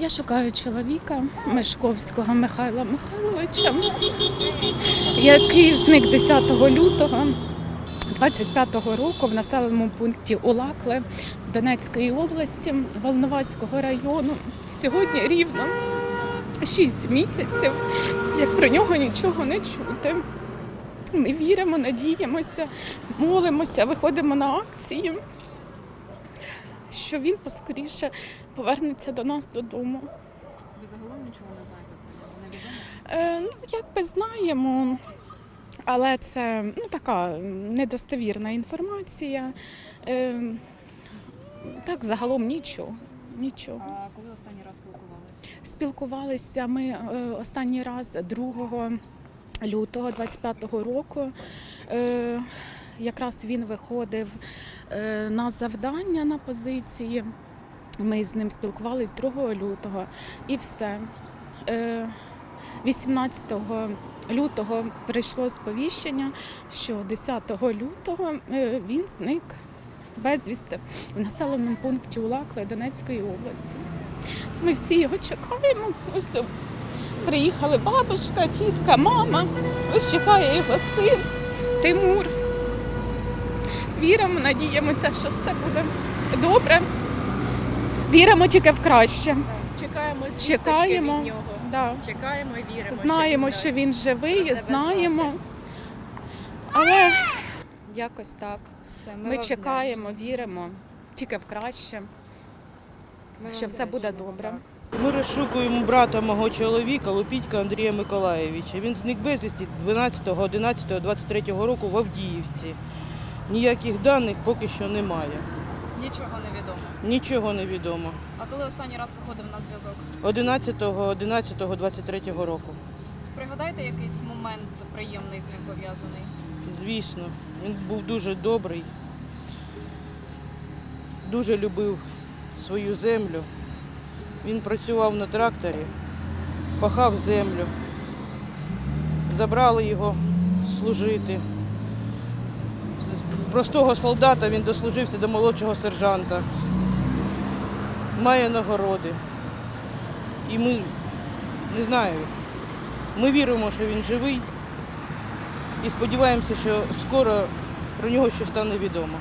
Я шукаю чоловіка Мешковського Михайла Михайловича, який зник 10 лютого 25-го року в населеному пункті Улакле Донецької області Волноваського району. Сьогодні рівно 6 місяців, як про нього нічого не чути. Ми віримо, надіємося, молимося, виходимо на акції, що він поскоріше повернеться до нас додому. Ви загалом нічого не знаєте про нього? Невідомо? Е, ну, якби знаємо, але це ну, така недостовірна інформація. Е, так, загалом нічого. Нічого. А коли останній раз спілкувалися? Спілкувалися ми е, останній раз 2 лютого 25-го року. Е, якраз він виходив е, на завдання на позиції. Ми з ним спілкувалися 2 лютого і все. Е, 18 лютого прийшло сповіщення, що 10 лютого е, він зник безвісти в населеному пункті Улакли Донецької області. Ми всі його чекаємо. Ось приїхали бабушка, тітка, мама. Ось чекає його син Тимур. Віримо, надіємося, що все буде добре. Віримо тільки в краще. Чекаємо Чекаємо. від нього. Да. Чекаємо і віримо. Знаємо, що він живий, знаємо. Але якось так. все, Ми чекаємо, віримо тільки в краще, що все буде добре. Ми розшукуємо брата мого чоловіка Лупітька Андрія Миколаєвича. Він зник безвісті 12, 11, 23 року в Авдіївці. Ніяких даних поки що немає. Нічого не відомо. Нічого не відомо. А коли останній раз виходив на зв'язок? 11, 11, 23 року. Пригадайте якийсь момент приємний з ним пов'язаний. Звісно, він був дуже добрий, дуже любив свою землю. Він працював на тракторі, пахав землю. Забрали його служити. Простого солдата він дослужився до молодшого сержанта. Має нагороди. І ми не знаю, ми віримо, що він живий і сподіваємося, що скоро про нього щось стане відомо.